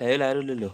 ലൈവിൽ ആരുമില്ലല്ലോ.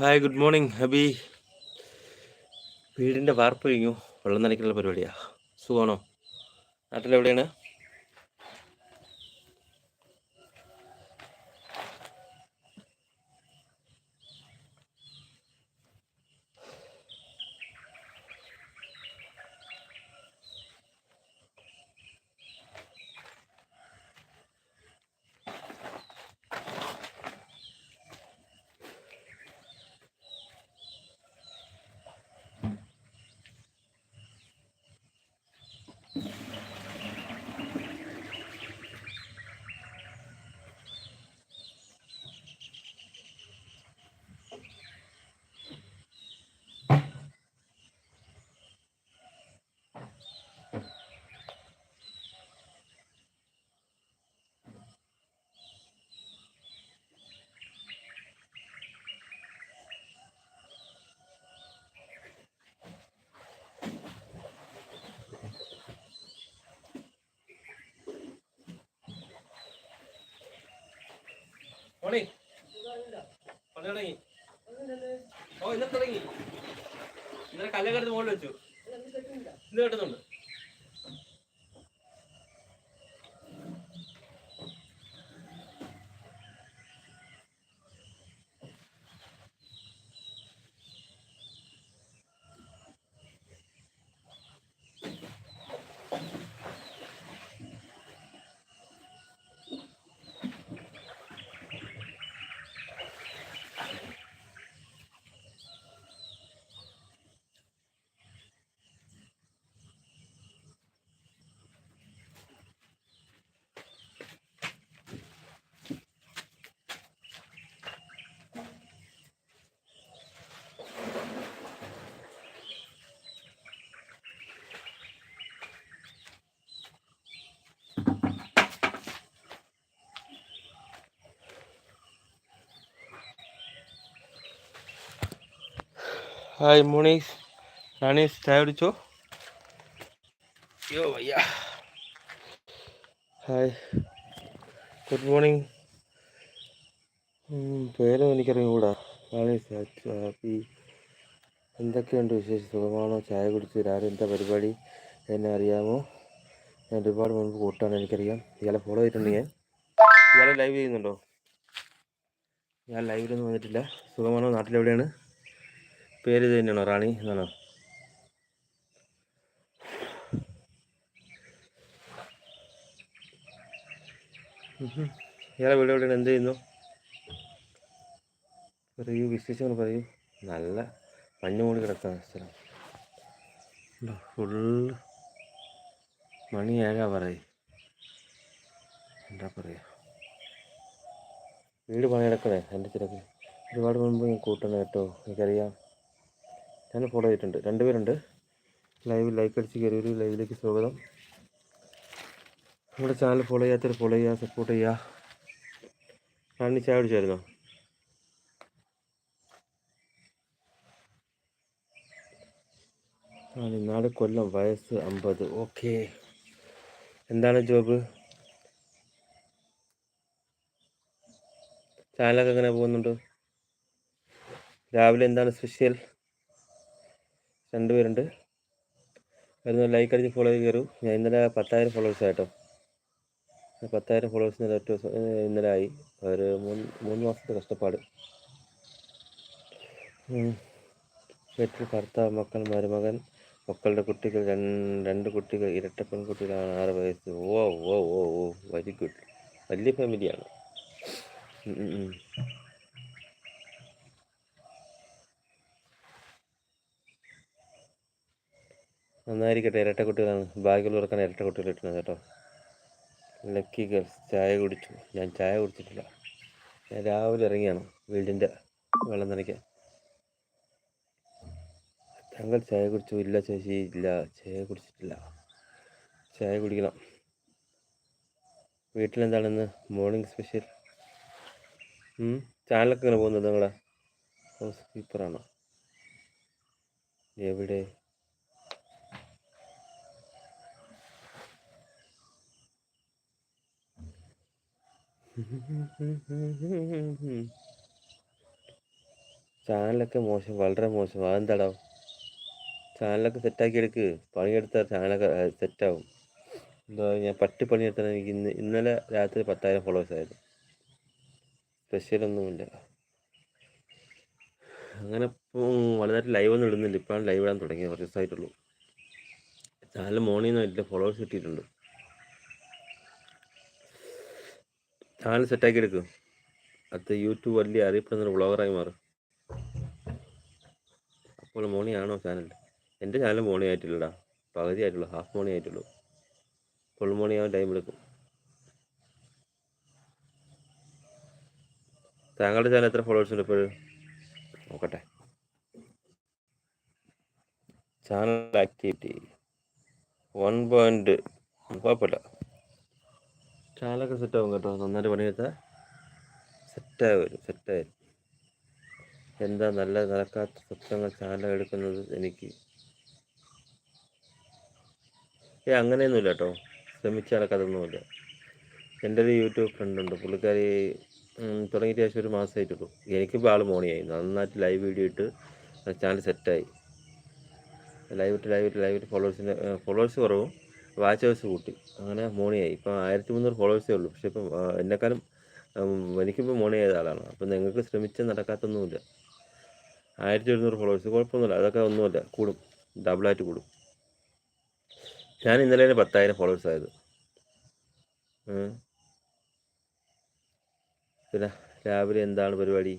Hi good morning hubby വീടിന്റെ വാർപ്പ് കഴിഞ്ഞു. വെള്ളം നനയ്ക്കാനുള്ള പരിപാടിയാ. സുഖമാണോ? നാട്ടിലെവിടെയാണ്? പണി. പണി തുടങ്ങി ഓ ഇന്നലെ തുടങ്ങി. ഇന്നലെ കല്ലൊക്കെ എടുത്ത് മുകളിൽ വെച്ചു. ഇന്ന് കെട്ടുന്നുണ്ട്. ഹായ് മോണീസ് റാണീസ് ചായ കുടിച്ചോ യോ വയ്യ ഹായ് ഗുഡ് മോർണിംഗ് പേരും എനിക്കറിയൂടാ റാണീസ് ഹാപ്പി എന്തൊക്കെയുണ്ട് വിശേഷം? സുഖമാണോ? ചായ കുടിച്ച് രാവിലെ എന്താ പരിപാടി? എന്നെ അറിയാമോ? ഞാൻ ഒരുപാട് മുൻപ് കൂട്ടാണ് എനിക്കറിയാം. ഇയാളെ ഫോളോ ചെയ്തിട്ടുണ്ട് ഞാൻ. ഇയാളെ ലൈവ് ചെയ്യുന്നുണ്ടോ? ഞാൻ ലൈവിലൊന്നും വന്നിട്ടില്ല. സുഖമാണോ? നാട്ടിലെവിടെയാണ്? പേര് തന്നെയാണോ? റാണി എന്നാണോ. ഇയാളെ വീട് എവിടെയാണ്? എന്ത് ചെയ്യുന്നു? പറയൂ വിശേഷങ്ങൾ പറയൂ. നല്ല മഞ്ഞ് മൂടി കിടക്കുന്ന സ്ഥലം. ഫുള്ള് മണി ഏഴാ പറയും. എന്താ പറയുക വീട് പണിയെടുക്കണേ? എന്റെ തിരക്ക് ഒരുപാട് മുമ്പ് ഞാൻ കൂട്ടണം കേട്ടോ. എനിക്കറിയാം. ഞാൻ ഫോളോ ചെയ്തിട്ടുണ്ട്. രണ്ടുപേരുണ്ട് ലൈവ് ലൈക്ക് അടിച്ച് കയറി ഒരു ലൈവിലേക്ക് സ്വാഗതം. നമ്മുടെ ചാനൽ ഫോളോ ചെയ്യാത്തവർ ഫോളോ ചെയ്യുക സപ്പോർട്ട് ചെയ്യുക. റാണി ചായ കുടിച്ചായിരുന്നോ? നാല് കൊല്ലം വയസ്സ് അമ്പത്. ഓക്കെ എന്താണ് ജോബ് ചാനലൊക്കെ എങ്ങനെ പോകുന്നുണ്ട്? രാവിലെ എന്താണ് സ്പെഷ്യൽ രണ്ടുപേരുണ്ട്. വരുന്ന ലൈക്ക് അടിച്ച് ഫോളോ ചെയ്ത് കയറൂ. ഞാൻ ഇന്നലെ പത്തായിരം ഫോളോവേഴ്സ് ആയിട്ടോ പത്തായിരം ഫോളോവേഴ്സ് ഇന്നലെ ഒറ്റ ദിവസം ഇന്നലെ ആയി. ഒരു മൂന്ന് മൂന്ന് മാസത്തെ കഷ്ടപ്പാട്. വീട്ടിൽ ഭർത്താവ് മക്കൾ മരുമകൻ മക്കളുടെ കുട്ടികൾ രണ്ട് രണ്ട് കുട്ടികൾ ഇരട്ട പെൺകുട്ടികളാണ് ആറ് വയസ്സ്. ഓ ഓ ഓ ഓ വെരി ഗുഡ് വലിയ ഫാമിലിയാണ് നന്നായിരിക്കട്ടെ ഇരട്ട കുട്ടികളാണ്. ബാഗിൽ ഉറക്കാൻ ഇരട്ട കുട്ടികൾ കിട്ടുന്നത് കേട്ടോ. ലക്കി ഗേൾസ് ചായ കുടിച്ചു. ഞാൻ ചായ കുടിച്ചിട്ടില്ല. ഞാൻ രാവിലെ ഇറങ്ങിയാണ് വീടിന്റെ വെള്ളം നനയ്ക്കാൻ. താങ്കൾ ചായ കുടിച്ചു? ഇല്ല ചേച്ചി ഇല്ല. ചായ കുടിച്ചിട്ടില്ല. ചായ കുടിക്കണം. വീട്ടിലെന്താണെന്ന്? മോർണിംഗ് സ്പെഷ്യൽ ചാനലൊക്കെ ഇങ്ങനെ പോകുന്നത് നിങ്ങളെ? ഹൗസ് കീപ്പറാണോ എവിടെ? ചാനലൊക്കെ മോശം വളരെ മോശം. അതെന്താടാ? ചാനലൊക്കെ സെറ്റാക്കി എടുക്ക് പണിയെടുത്താൽ ചാനലൊക്കെ സെറ്റാവും. എന്താ ഞാൻ പട്ടി പണിയെടുത്താൽ എനിക്ക് ഇന്ന്. ഇന്നലെ രാത്രി പത്തായിരം ഫോളോവേഴ്സ് ആയിരുന്നു. സ്പെഷ്യലൊന്നുമില്ല അങ്ങനെ ഇപ്പോൾ വലുതായിട്ട് ലൈവ് ഒന്നും ഇടുന്നില്ല. ഇപ്പോഴാണ് ലൈവ് ഇടാൻ തുടങ്ങിയത്. കുറച്ച് ദിവസമായിട്ടുള്ളൂ. ചാനൽ മോർണിംഗ് ഫോളോവേഴ്സ് കിട്ടിയിട്ടുണ്ട്. ചാനൽ സെറ്റാക്കി എടുക്കും. അത് യൂട്യൂബ് വലിയ അറിയപ്പെടുന്ന വ്ളോഗറായി മാറും. അപ്പോൾ മോണി ആണോ ചാനൽ എന്റെ ചാനൽ മോണി ആയിട്ടില്ലടാ. പകുതി ആയിട്ടുള്ളൂ ഹാഫ് മോണി ആയിട്ടുള്ളൂ. ഫുൾ മോണി ആവാൻ ടൈം എടുക്കും. താങ്കളുടെ ചാനൽ എത്ര ഫോളോവേഴ്സ് ഉണ്ട് ഇപ്പോഴും? നോക്കട്ടെ. ചാനൽ ആക്ടിവിറ്റി വൺ പോയിന്റ് കുഴപ്പമില്ല. ചാനലൊക്കെ സെറ്റാവും കേട്ടോ. നന്നായിട്ട് പണിയെടുത്താൽ സെറ്റായി വരും സെറ്റായി വരും എന്താ നല്ല നടക്കാത്ത സ്വപ്നങ്ങൾ ചാല എടുക്കുന്നത് എനിക്ക്. ഏ അങ്ങനെയൊന്നുമില്ല കേട്ടോ. ശ്രമിച്ച് നടക്കാതൊന്നുമില്ല എന്റെ ഒരു യൂട്യൂബ് ഫ്രണ്ടുണ്ട് പുള്ളിക്കാരി തുടങ്ങിയിട്ട് ശേഷം ഒരു മാസമായിട്ടുള്ളൂ. എനിക്കിപ്പോൾ ആൾ മോണിയായി. നന്നായിട്ട് ലൈവ് വീഡിയോ ഇട്ട് ചാനൽ സെറ്റായി ലൈവ് ഇട്ട് ലൈവ് ഇട്ട് ലൈവ് ഇട്ട് ഫോളോവേഴ്സിന്റെ ഫോളോവേഴ്സ് കുറവും. വാച്ച് ഹവേഴ്സ് കൂട്ടി അങ്ങനെ മോണിയായി. ഇപ്പം ആയിരത്തി മുന്നൂറ് ഫോളോവേഴ്സേ ഉള്ളൂ. പക്ഷേ ഇപ്പം എന്നെക്കാളും എനിക്കിപ്പോൾ മോണി ചെയ്ത ആളാണ്. അപ്പം നിങ്ങൾക്ക് ശ്രമിച്ച് നടക്കാത്തൊന്നുമില്ല. ആയിരത്തി ഒരുന്നൂറ് ഫോളോവേഴ്സ്. കുഴപ്പമൊന്നുമില്ല. അതൊക്കെ ഒന്നുമില്ല. കൂടും. ഡബിളായിട്ട് കൂടും. ഞാൻ ഇന്നലെ തന്നെ പത്തായിരം ഫോളോവേഴ്സ് ആയത്. പിന്നെ രാവിലെ എന്താണ് പരിപാടി.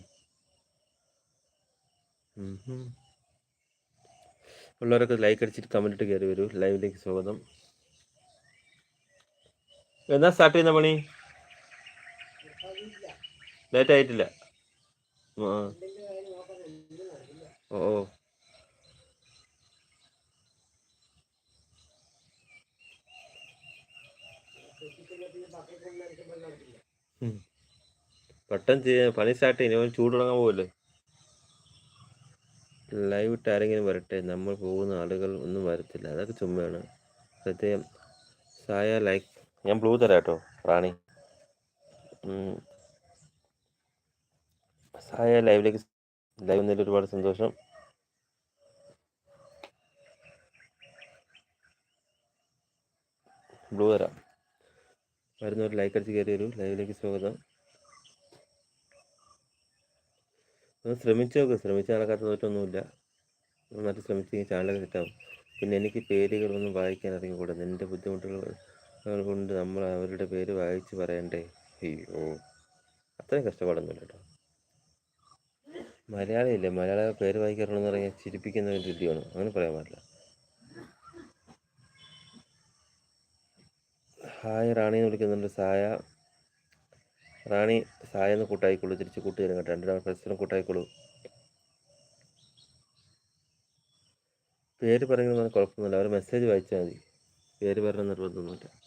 ഉള്ളവരൊക്കെ ലൈക്ക് അടിച്ചിട്ട് കമന്റ് ഇട്ട് കയറി വരൂ. ലൈവിലേക്ക് സ്വാഗതം. എന്നാ സ്റ്റാർട്ട് ചെയ്യുന്ന പണി ലേറ്റ് ആയിട്ടില്ല. ഓ പെട്ടെന്ന് ചെയ്യാൻ പണി സ്റ്റാർട്ട് ചെയ്യുന്ന ചൂട് തുടങ്ങാൻ പോവല്ലേ? ലൈവ് ഇട്ട് ആരെങ്കിലും വരട്ടെ? നമ്മൾ പോകുന്ന ആളുകൾ ഒന്നും വരത്തില്ല. അതൊക്കെ ചുമ്മയാണ് പ്രത്യേകം സായ ലൈക്ക് ഞാൻ ബ്ലൂ തരാം കേട്ടോ റാണി. സായ ലൈവിലേക്ക് ലൈവ് വന്നതിൽ ഒരുപാട് സന്തോഷം. ബ്ലൂ തരാം. വരുന്നവർ ലൈക്ക് അടിച്ച് കയറി വരൂ. ലൈവിലേക്ക് സ്വാഗതം. ഒന്ന് ശ്രമിച്ചു നോക്ക്. ശ്രമിച്ച് നടക്കാത്ത തോറ്റൊന്നുമില്ല. നന്നായിട്ട് ശ്രമിച്ചെങ്കിൽ ചാനലൊക്കെ സെറ്റാവും പിന്നെ എനിക്ക് പേരുകളൊന്നും വായിക്കാൻ അറിഞ്ഞുകൂടാ എന്റെ ബുദ്ധിമുട്ടുകൾ കൊണ്ട് നമ്മൾ അവരുടെ പേര് വായിച്ച് പറയണ്ടേ? അയ്യോ അത്രയും കഷ്ടപ്പാടൊന്നുമില്ല കേട്ടോ. മലയാളി ഇല്ലേ മലയാള പേര് വായിക്കാറുള്ളതെന്ന് പറഞ്ഞാൽ ചിരിപ്പിക്കുന്ന ഒരു രീതിയാണ്. അങ്ങനെ പറയാൻ പാടില്ല. ഹായ് റാണി എന്ന് വിളിക്കുന്നുണ്ട്. സായ റാണി സായ എന്ന് കൂട്ടായിക്കോളൂ. തിരിച്ച് കൂട്ടുതരും കേട്ടോ രണ്ടു ഫ്രണ്ട്സിനും കൂട്ടായിക്കോളൂ. പേര് പറയുന്നത് കുഴപ്പമൊന്നുമില്ല. അവർ മെസ്സേജ് വായിച്ചാൽ മതി. പേര് പറഞ്ഞ നിർബന്ധമൊന്നുമില്ല.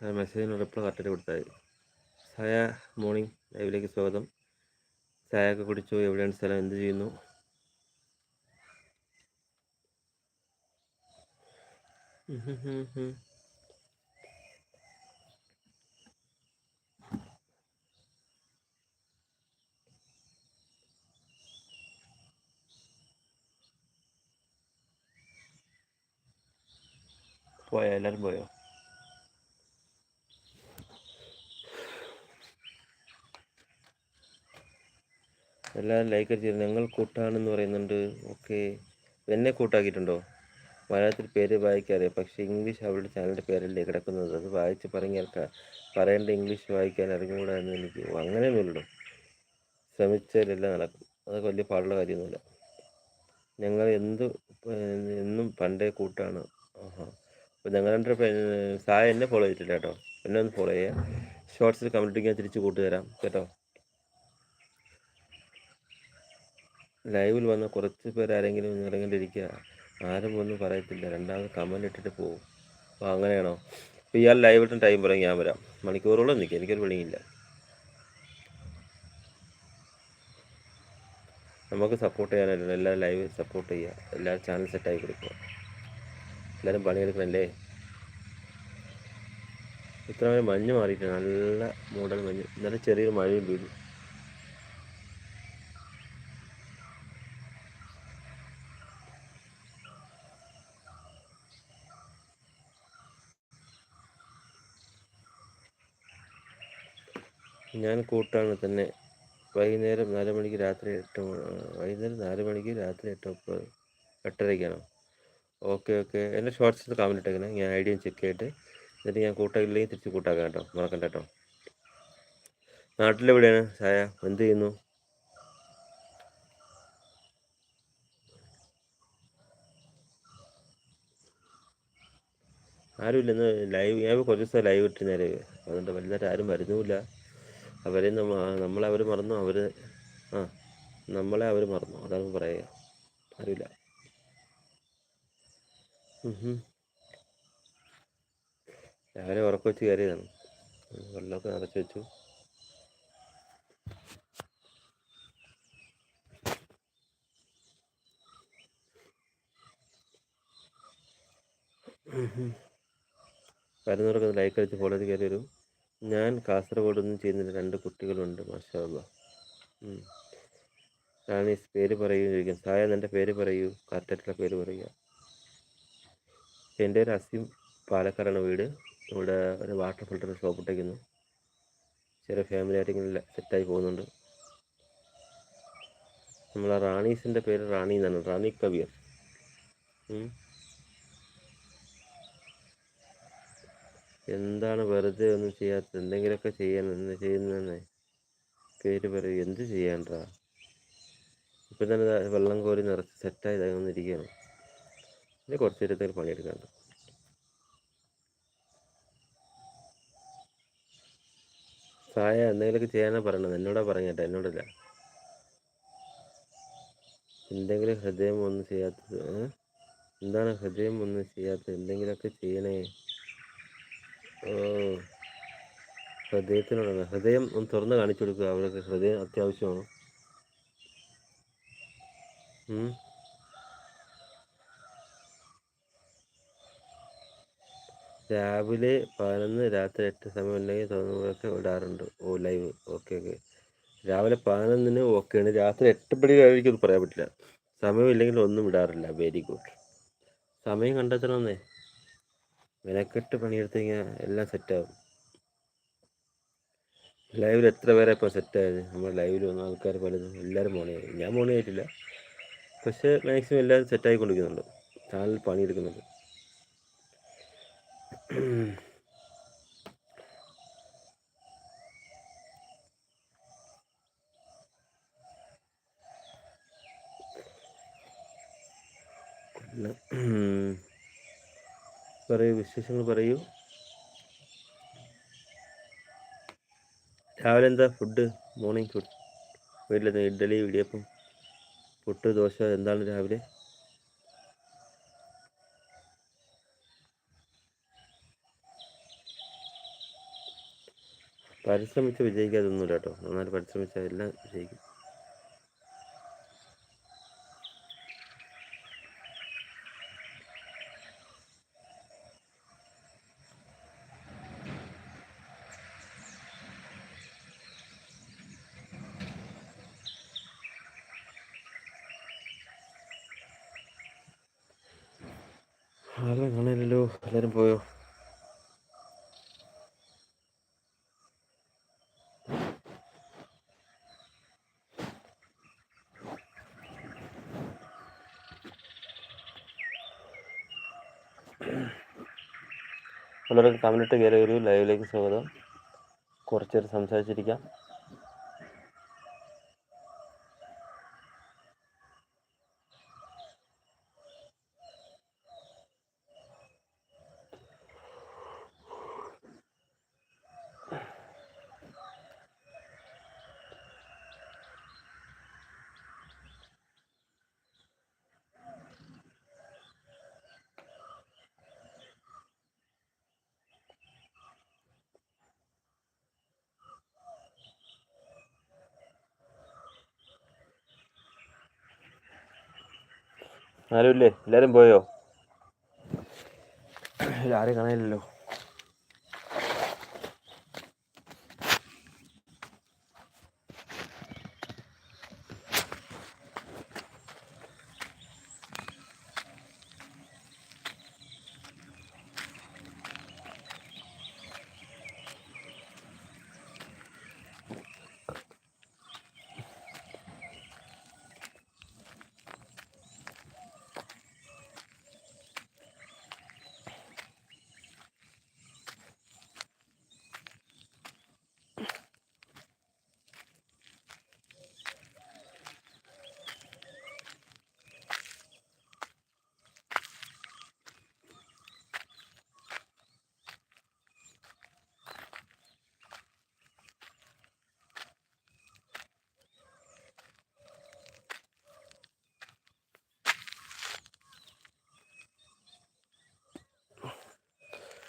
മെസ്സേജിന് റിപ്ലൈ കറക്റ്റായിട്ട് കൊടുത്താൽ മതി. സായ മോർണിംഗ് ലൈവിലേക്ക് സ്വാഗതം. ചായയൊക്കെ കുടിച്ചു എവിടെയാണ് സ്ഥലം എന്ത് ചെയ്യുന്നു. പോയോ? എല്ലാവരും പോയോ? എല്ലാവരും ലൈക്ക് അടിച്ചു ഞങ്ങൾ കൂട്ടാണെന്ന് പറയുന്നുണ്ട്. ഓക്കെ. എന്നെ കൂട്ടാക്കിയിട്ടുണ്ടോ? മലയാളത്തിൽ പേര് വായിക്കാറിയാം പക്ഷേ ഇംഗ്ലീഷ് അവരുടെ ചാനലിന്റെ പേരല്ലേ കിടക്കുന്നത്. അത് വായിച്ച് പറഞ്ഞാൽ പറയേണ്ട ഇംഗ്ലീഷ് വായിക്കാൻ അറിഞ്ഞുകൂടാ എന്ന് എനിക്ക് അങ്ങനെ അങ്ങനെയൊന്നുമില്ലല്ലോ ശ്രമിച്ചാലെല്ലാം നടക്കും. അതൊക്കെ വലിയ പാടുള്ള കാര്യമൊന്നുമില്ല. ഞങ്ങൾ എന്ത് എന്നും പണ്ടേ കൂട്ടാണ്. ആഹാ. അപ്പോൾ ഞങ്ങൾ രണ്ട് സായ എന്നെ ഫോളോ ചെയ്തിട്ടില്ല കേട്ടോ. എന്നെ ഒന്ന് ഫോളോ ചെയ്യുക. ഷോർട്സിൽ കമന്റ് ഞാൻ തിരിച്ച് കൂട്ടുതരാം. കേട്ടോ? ലൈവിൽ വന്ന കുറച്ച് പേർ ആരെങ്കിലും ഒന്ന് ഇറങ്ങിയിട്ടിരിക്കുക. ആരും ഒന്നും പറയത്തില്ല. രണ്ടാമത് കമന്റ് ഇട്ടിട്ട് പോകും. അപ്പോൾ അങ്ങനെയാണോ? അപ്പോൾ ഇയാൾ ലൈവ് ഇട്ടും ടൈം പറയും ഞാൻ വരാം. മണിക്കൂറോളം നിൽക്കുക എനിക്കൊരു പണിയില്ല. നമുക്ക് സപ്പോർട്ട് ചെയ്യാനല്ലോ എല്ലാവരും ലൈവ് സപ്പോർട്ട് ചെയ്യുക എല്ലാവരും ചാനൽ സെറ്റായി കൊടുക്കുക. എല്ലാവരും പണിയെടുക്കണല്ലേ? ഇത്ര മഞ്ഞ് മാറിയിട്ടുണ്ട് നല്ല മൂടൽ മഞ്ഞ്. ഇന്നലെ ചെറിയൊരു മഴയും പെയ്തു. ഞാൻ കൂട്ടാണ് തന്നെ. വൈകുന്നേരം നാല് മണിക്ക് രാത്രി എട്ട് വൈകുന്നേരം നാല് മണിക്ക് രാത്രി എട്ട് മുപ്പത് എട്ടരയ്ക്കാണോ ഓക്കെ ഓക്കെ. എന്റെ ഷോർട്സിൽ കമന്റ് ഇട്ടേക്കണേ. ഞാൻ ഐ ഡി ചെക്ക് ചെയ്തിട്ട് എന്നിട്ട് ഞാൻ കൂട്ടാക്കില്ലെങ്കിൽ തിരിച്ച് കൂട്ടാക്കാം കേട്ടോ. മറക്കണ്ട കേട്ടോ. നാട്ടിലെവിടെയാണ് ചായ? എന്ത് ചെയ്യുന്നു? ആരുമില്ല. ഇന്ന് ലൈവ് ഞാൻ കുറച്ച് ദിവസം ലൈവ് ഇട്ടിരുന്നേരെ അതുകൊണ്ട് വലുതായിട്ട് ആരും വരുന്നുമില്ല. അവരെ നമ്മ നമ്മളെ അവർ മറന്നു? അവർ ആ നമ്മളെ അവർ മറന്നു? അതാണ് പറയുക. ഹും. രാവിലെ ഉറക്കം വെച്ച് കയറിയതാണ്. വെള്ളമൊക്കെ നിറച്ച് വെച്ചു. വരുന്നവർക്ക് ലൈക്ക് അടിച്ച് ഫോളോ ചെയ്ത് കയറി വരും ഞാൻ കാസർഗോഡ് നിന്ന് ചെയ്യുന്നില്ല. രണ്ട് കുട്ടികളുണ്ട് മാഷാ അല്ലാ. ഉം. റാണീസ് പേര് പറയൂ ചോദിക്കും സായ എന്റെ പേര് പറയൂ. കറക്റ്റായിട്ടുള്ള പേര് പറയുക. എന്റെ ഒരു അസീം പാലക്കാടാണ് വീട്. ഇവിടെ ഒരു വാട്ടർ ഫിൽറ്റർ ഷോപ്പ് ഇട്ടേക്കുന്നു. ചെറിയ ഫാമിലി ആയിട്ടെങ്കിലും സെറ്റായി പോകുന്നുണ്ട്. നമ്മളെ റാണീസിന്റെ പേര് റാണി എന്നാണ്. റാണി കബീർ എന്താണ് വെറുതെ ഒന്നും ചെയ്യാത്തത് എന്തെങ്കിലുമൊക്കെ എന്ന് ചെയ്യുന്നതെന്നേ പേര് പറയൂ. എന്ത് ചെയ്യാണ്ടാ ഇപ്പം തന്നെ വെള്ളം കോരി നിറച്ച് സെറ്റായി തകർന്നിരിക്കുകയാണ് ഇനി കുറച്ച് നേരത്തേക്ക് പണിയെടുക്കാണ്ട്. സായ എന്തെങ്കിലുമൊക്കെ ചെയ്യാനാണ് പറയണത്? എന്നോടാ പറഞ്ഞേട്ടാ എന്നോടല്ല. എന്തെങ്കിലും ഹൃദയം ഒന്നും ചെയ്യാത്തത് എന്താണ് ഹൃദയം ഒന്നും ചെയ്യാത്തത്? എന്തെങ്കിലുമൊക്കെ ചെയ്യണേ. ഹൃദയത്തിനോടാണ് ഹൃദയം ഒന്ന് തുറന്ന് കാണിച്ചു കൊടുക്കുക. അവർക്ക് ഹൃദയം അത്യാവശ്യമാണ്. രാവിലെ പതിനൊന്ന് രാത്രി എട്ട് സമയം ഉണ്ടെങ്കിൽ തോന്നുമ്പോഴൊക്കെ വിടാറുണ്ട്. ഓ ലൈവ്. Okay okay. രാവിലെ പതിനൊന്നിന് ആണ്. രാത്രി എട്ട് മണി കഴിക്കും പറയാൻ പറ്റില്ല. സമയമില്ലെങ്കിൽ ഒന്നും ഇടാറില്ല വെരി ഗുഡ്. സമയം കണ്ടെത്തണമെന്നേ മെനക്കെട്ട് പണിയെടുത്ത് കഴിഞ്ഞാൽ എല്ലാം സെറ്റാകും ലൈവിൽ എത്ര പേരെ ഇപ്പോൾ സെറ്റായത്? നമ്മൾ ലൈവിൽ വന്ന ആൾക്കാർ പലതും എല്ലാവരും മോണിയായി ഞാൻ മോണിയായിട്ടില്ല പക്ഷേ മാക്സിമം എല്ലാവരും സെറ്റായിക്കൊണ്ടിരിക്കുന്നുണ്ട് ചാനൽ പണിയെടുക്കുന്നുണ്ട്. പിന്നെ, പറയൂ വിശേഷങ്ങൾ പറയൂ. രാവിലെ എന്താ ഫുഡ് മോർണിംഗ് ഫുഡ് വീട്ടിലെന്താ? ഇഡ്ഡലി ഇടിയപ്പം പുട്ട് ദോശ എന്താണ് രാവിലെ? പരിശ്രമിച്ച് വിജയിക്കാതൊന്നുമില്ല കേട്ടോ. നന്നായിട്ട് പരിശ്രമിച്ചാൽ എല്ലാം വിജയിക്കും. ആളെ കാണില്ലല്ലോ എല്ലാരും പോയോ? വളരെ കമന്റ് കയറി ഒരു ലൈവിലേക്ക് സ്വാഗതം. കുറച്ചേരം സംസാരിച്ചിരിക്കാം. ആരുമില്ലേ എല്ലാവരും പോയോ? ആരും കാണാനില്ലല്ലോ.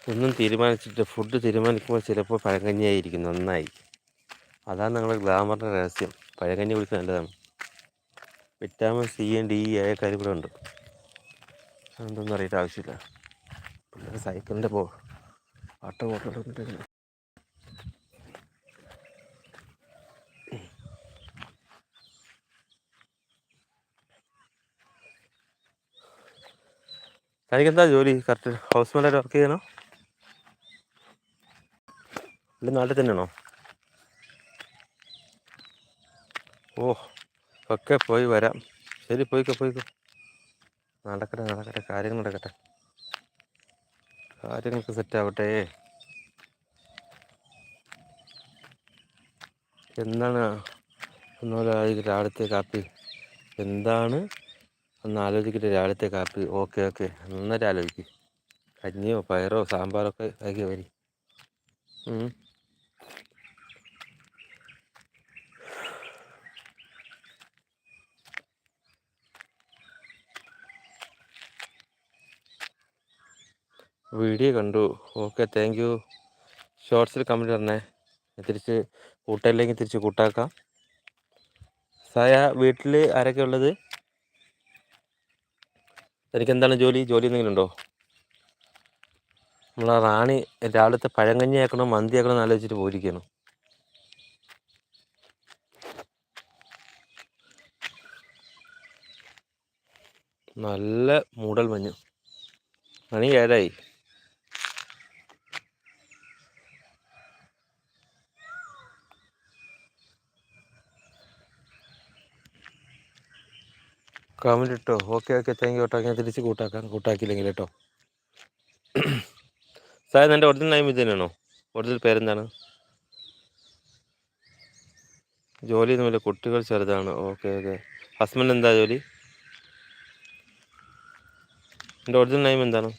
ഒന്നും തീരുമാനിച്ചിട്ട് ഫുഡ് തീരുമാനിക്കുമ്പോൾ ചിലപ്പോൾ പഴങ്കഞ്ഞിയായിരിക്കും നന്നായി അതാണ് നമ്മുടെ ഗ്ലാമറിന്റെ രഹസ്യം. പഴങ്കഞ്ഞി കുടിക്കുന്നത് നല്ലതാണ്. വിറ്റാമിൻ സി ആൻഡ് ഇ ആയ കാര്യം ഇവിടെ ഉണ്ട്. അതൊന്നും അറിയേണ്ട ആവശ്യമില്ല. പിന്നെ സൈക്കിളിന്റെ പോ വാട്ടർ ബോട്ടിൽ എടുത്തിട്ട് തനിക്കെന്താ ജോലി? കറക്റ്റ് ഹൗസ് മേലായിട്ട് വർക്ക് ചെയ്യണോ? ഇവിടെ നാട്ടിൽ തന്നെയാണോ? ഓ ഒക്കെ പോയി വരാം. ശരി പോയിക്കോ പോയിക്കോ. നടക്കട്ടെ നടക്കട്ടെ. കാര്യങ്ങൾ നടക്കട്ടെ. സെറ്റ് ആവട്ടെ. എന്താണ്? ഒന്നുമല്ല രാവിലത്തെ കാപ്പി. എന്താണ്? ഒന്ന് ആലോചിക്കട്ടെ രാവിലത്തെ കാപ്പി. Okay okay. നന്നായിട്ട് ആലോചിക്കും. കഞ്ഞിയോ പയറോ സാമ്പാറൊക്കെ ആക്കി വരി. വീഡിയോ കണ്ടു. ഓക്കെ താങ്ക് യു ഷോർട്സിൽ കമന്റ് തന്നെ തിരിച്ച് കൂട്ടയില്ലെങ്കിൽ തിരിച്ച് കൂട്ടാക്കാം. സായ വീട്ടിൽ ആരൊക്കെ ഉള്ളത്? തനിക്ക് എന്താണ് ജോലി? ജോലി എന്തെങ്കിലും ഉണ്ടോ? നമ്മളെ റാണി രാവിലത്തെ പഴങ്കഞ്ഞി ആക്കണോ മന്തി ആക്കണോ എന്ന് ആലോചിച്ചിട്ട് പോയിരിക്കണം നല്ല മൂടൽ മഞ്ഞ്. മണി ഏഴായി. കമന്റ് ഇട്ടോ? Okay okay. താങ്ക് യു കേട്ടോ. ഞാൻ തിരിച്ച് കൂട്ടാക്കാം. കൂട്ടാക്കിയില്ലെങ്കിൽ കേട്ടോ. സാർ എന്റെ ഒറിജിനൽ നെയിം ഇത് ഒറിജിനൽ പേരെന്താണ്? ജോലി ഒന്നുമില്ല കുട്ടികൾ ചെറുതാണ്. Okay okay. ഹസ്ബൻഡ് എന്താ ജോലി? എന്റെ ഒറിജിനൽ നെയിം എന്താണ്?